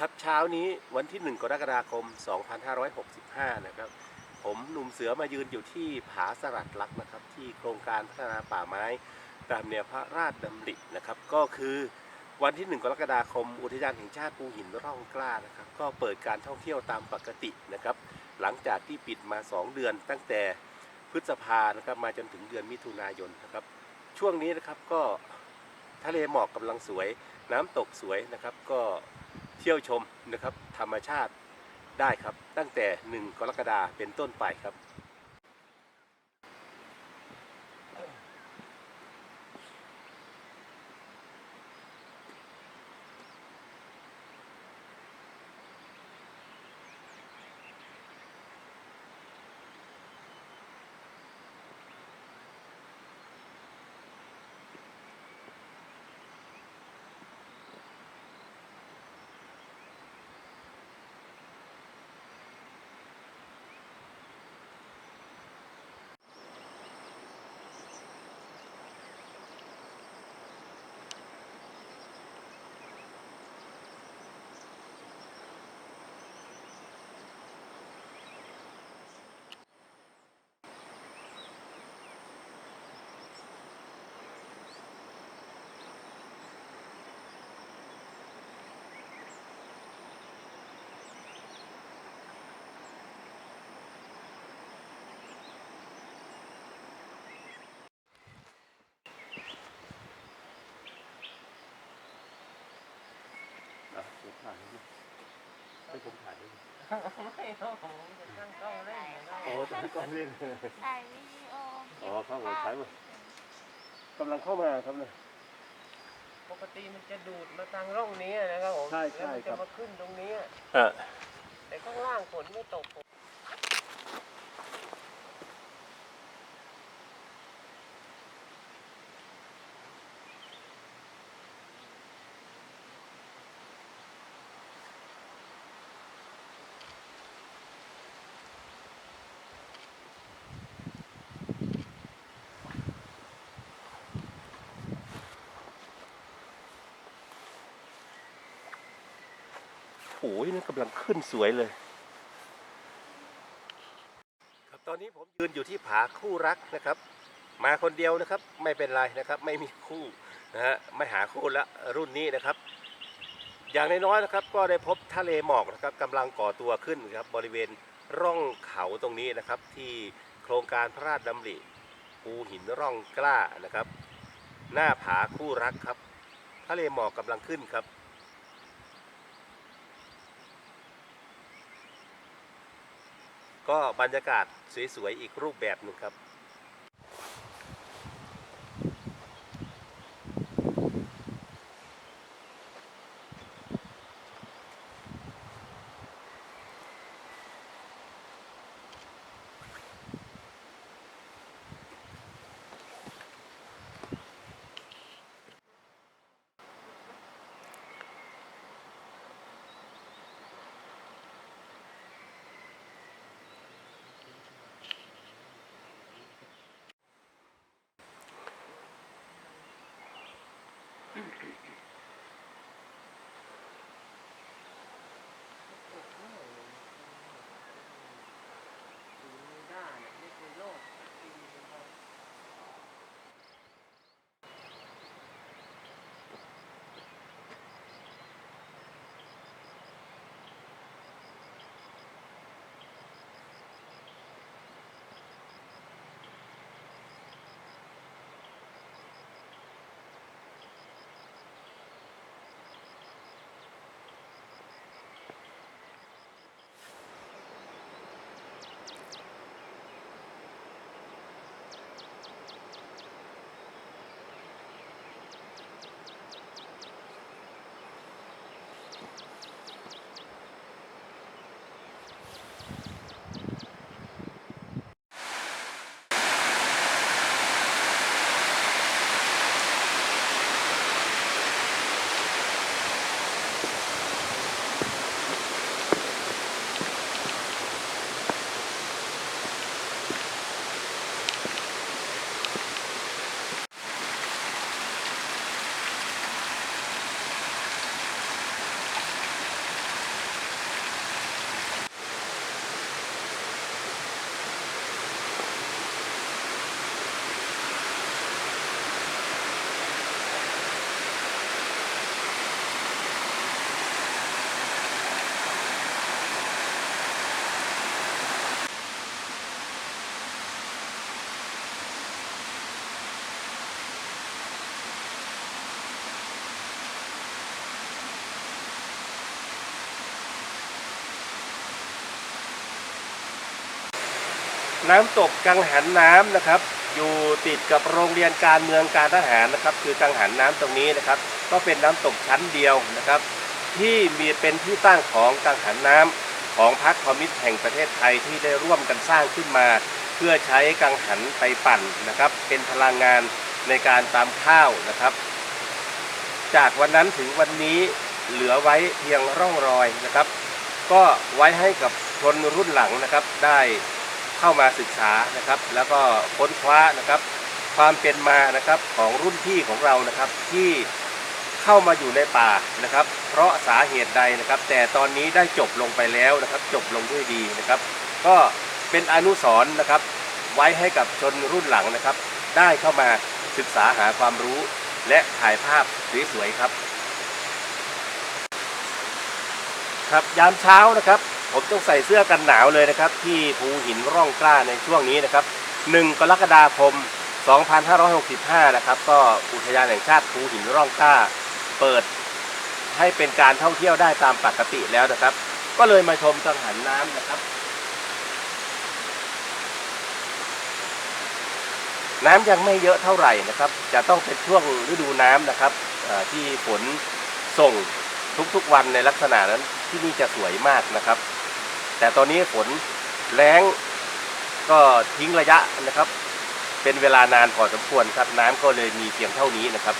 ครับเช้านี้วันที่ 1 กรกฎาคม 2565 นะครับ ผมหนุ่มเสือมายืนอยู่ที่ผาสลัดลักนะครับ ที่โครงการพัฒนาป่าไม้ ตามแนวพระราชดำรินะครับ ก็คือวันที่ 1 กรกฎาคม อุทยานแห่งชาติภูหินร่องกล้านะครับ ก็เปิดการท่องเที่ยวตามปกตินะครับ หลังจากที่ปิดมา 2 เดือนตั้งแต่พฤษภานะครับมาจนถึงเดือนมิถุนายนนะครับ ช่วงนี้นะครับก็ทะเลหมอกกำลังสวย น้ำตกสวยนะครับ ก็ เที่ยวชมนะครับธรรมชาติได้ครับ ตั้งแต่ 1 กรกฎาเป็นต้นไปครับ ให้ผมถ่ายให้ดูไม่เอาผมจะตั้งกล้องเล่นอย่างนั้นโอ้ถ่ายกล้องเล่นถ่ายวิดีโออ๋อครับผมใช้หมดกำลังเข้ามาครับเนี่ยปกติมันจะดูดมาทางร่องนี้นะครับผมใช่ใช่แล้วมันครัจะบมาขึ้นตรงนี้อะแต่ข้างล่างฝนไม่ตกผม นั่นกำลังขึ้นสวยเลย ครับตอนนี้ผมยืนอยู่ที่ผาคู่รักนะครับ มาคนเดียวนะครับ ไม่เป็นไรนะครับ ไม่มีคู่นะฮะไม่หาคู่ละรุ่นนี้นะครับ อย่างน้อยๆนะครับ ก็ได้พบทะเลหมอกนะครับกำลังก่อตัวขึ้นครับบริเวณร่องเขาตรงนี้นะครับ ที่โครงการพระราชดำริภูหินร่องกล้านะครับ หน้าผาคู่รักครับทะเลหมอกกำลังขึ้นครับ ก็บรรยากาศสวยๆอีกรูปแบบหนึ่งครับ あ! น้ำตกกังหันน้ำนะครับ อยู่ติดกับโรงเรียนการเมืองการทหารนะครับ คือกังหันน้ำตรงนี้นะครับ ก็เป็นน้ำตกชั้นเดียวนะครับ ที่มีเป็นที่ตั้งของกังหันน้ำของพรรคคอมมิวนิสต์แห่งประเทศไทยที่ได้ร่วมกันสร้างขึ้นมา เพื่อใช้กังหันไปปั่นนะครับ เป็นพลังงานในการตามข้าวนะครับ จากวันนั้นถึงวันนี้เหลือไว้เพียงร่องรอยนะครับ ก็ไว้ให้กับชนรุ่นหลังนะครับได้ เข้ามาศึกษานะครับ แล้วก็ค้นคว้านะครับ ความเป็นมานะครับของรุ่นพี่ของเรานะครับที่เข้ามาอยู่ในป่านะครับ เพราะสาเหตุใดนะครับ แต่ตอนนี้ได้จบลงไปแล้วนะครับ จบลงด้วยดีนะครับ ก็เป็นอนุสรณ์นะครับ ไว้ให้กับชนรุ่นหลังนะครับ ได้เข้ามาศึกษาหาความรู้ และถ่ายภาพสวยๆครับ ครับยามเช้านะครับ ผมต้องใส่เสื้อกันหนาวเลยนะครับ ที่ภูหินร่องกล้าในช่วงนี้นะครับ1กรกฎาคม 2565 นะครับ ก็อุทยานแห่งชาติภูหินร่องกล้า เปิดให้เป็นการท่องเที่ยวได้ตามปกติแล้วนะครับ ก็เลยมาชมกังหันน้ำนะครับ น้ำยังไม่เยอะเท่าไหร่นะครับ จะต้องเป็นช่วงฤดูน้ำนะครับที่ฝนส่งทุกๆวันในลักษณะนั้นที่นี่จะสวยมากนะครับ แต่ตอนนี้ฝนแรงก็ทิ้งระยะนะครับ เป็นเวลานานพอสมควรครับ น้ำก็เลยมีเพียงเท่านี้นะครับ